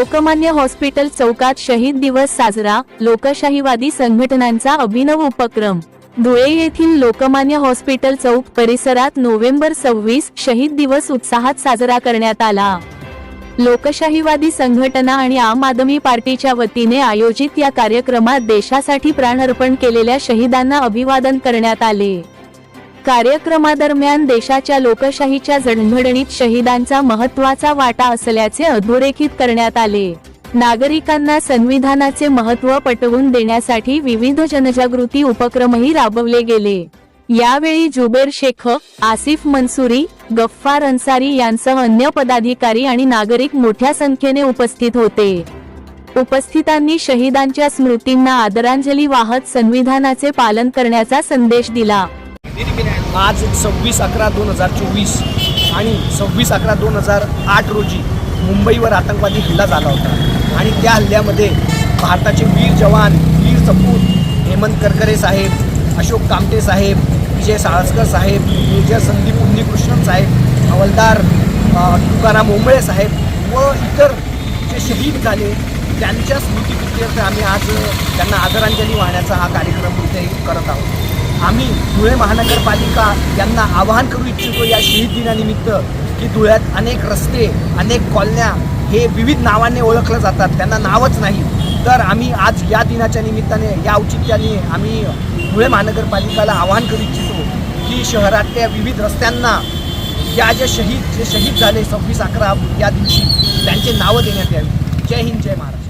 Lokmanya hospital चौकात शहीद दिवस साजरा लोकशाहीवादी संघटनांचा अभिनव उपक्रम. धुळे येथील लोकमान्य हॉस्पिटल चौक परिसरात नोव्हेंबर सव्वीस शहीद दिवस उत्साहात साजरा करण्यात आला. लोकशाहीवादी संघटना आणि आम आदमी पार्टीच्या वतीने आयोजित या कार्यक्रमात देशासाठी प्राणअर्पण केलेल्या शहीदांना अभिवादन करण्यात आले. कार्यक्रमादरम्यान देशाच्या लोकशाहीच्या जडणघडणीत शहीदांचा महत्त्वाचा वाटा असल्याचे अधोरेखित करण्यात आले. नागरिकांना संविधानाचे महत्त्व पटवून देण्यासाठी विविध जनजागृती उपक्रमही राबवले गेले. यावेळी जुबेर शेख आसिफ मंसुरी गफ्फार अन्सारी यांसह अन्य पदाधिकारी आणि नागरिक मोठ्या संख्येने उपस्थित होते. उपस्थितांनी शहीदांच्या स्मृतींना आदरांजली वाहत संविधानाचे पालन करण्याचा संदेश दिला. आज सव्वीस अकरा दोन हजार चोवीस आणि सव्वीस अकरा दोन हजार आठ रोजी मुंबईवर आतंकवादी हल्ला झाला होता. आणि त्या हल्ल्यामध्ये भारताचे वीर जवान वीर सपूत हेमंत करकरे साहेब अशोक कामटे साहेब विजय साळसकर साहेब मेजर संदीप उन्नीकृष्णन साहेब हवलदार तुकाराम ओंबळे साहेब व इतर जे शहीद झाले त्यांच्या स्मृतीप्रित्यर्थ आम्ही आज त्यांना आदरांजली वाहण्याचा हा कार्यक्रम इथे करत आहोत. आम्ही धुळे महानगरपालिका यांना आवाहन करू इच्छितो या शहीद दिनानिमित्त की धुळ्यात अनेक रस्ते अनेक कॉलन्या हे विविध नावाने ओळखलं जातात. त्यांना नावच नाही. तर आम्ही आज या दिनाच्या निमित्ताने या औचित्याने आम्ही धुळे महानगरपालिकाला आवाहन करू इच्छितो की शहरातल्या विविध रस्त्यांना या ज्या शहीद जे शहीद झाले सव्वीस अकरा या दिवशी त्यांचे नावं देण्यात यावी. जय हिंद जय महाराष्ट्र.